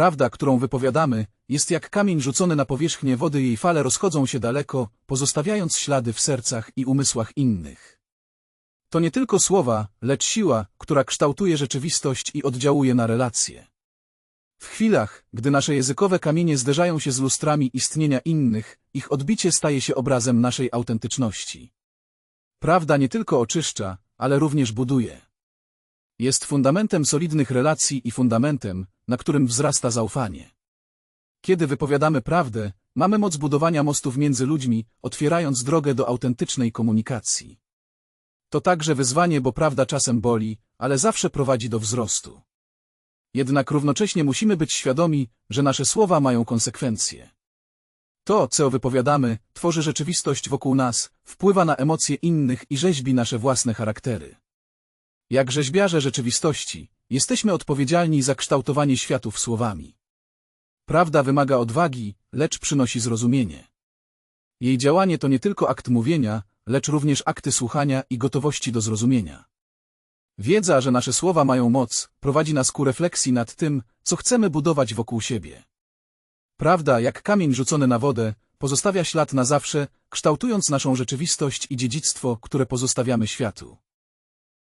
Prawda, którą wypowiadamy, jest jak kamień rzucony na powierzchnię wody, jej fale rozchodzą się daleko, pozostawiając ślady w sercach i umysłach innych. To nie tylko słowa, lecz siła, która kształtuje rzeczywistość i oddziałuje na relacje. W chwilach, gdy nasze językowe kamienie zderzają się z lustrami istnienia innych, ich odbicie staje się obrazem naszej autentyczności. Prawda nie tylko oczyszcza, ale również buduje. Jest fundamentem solidnych relacji i fundamentem, na którym wzrasta zaufanie. Kiedy wypowiadamy prawdę, mamy moc budowania mostów między ludźmi, otwierając drogę do autentycznej komunikacji. To także wyzwanie, bo prawda czasem boli, ale zawsze prowadzi do wzrostu. Jednak równocześnie musimy być świadomi, że nasze słowa mają konsekwencje. To, co wypowiadamy, tworzy rzeczywistość wokół nas, wpływa na emocje innych i rzeźbi nasze własne charaktery. Jak rzeźbiarze rzeczywistości, jesteśmy odpowiedzialni za kształtowanie światów słowami. Prawda wymaga odwagi, lecz przynosi zrozumienie. Jej działanie to nie tylko akt mówienia, lecz również akty słuchania i gotowości do zrozumienia. Wiedza, że nasze słowa mają moc, prowadzi nas ku refleksji nad tym, co chcemy budować wokół siebie. Prawda, jak kamień rzucony na wodę, pozostawia ślad na zawsze, kształtując naszą rzeczywistość i dziedzictwo, które pozostawiamy światu.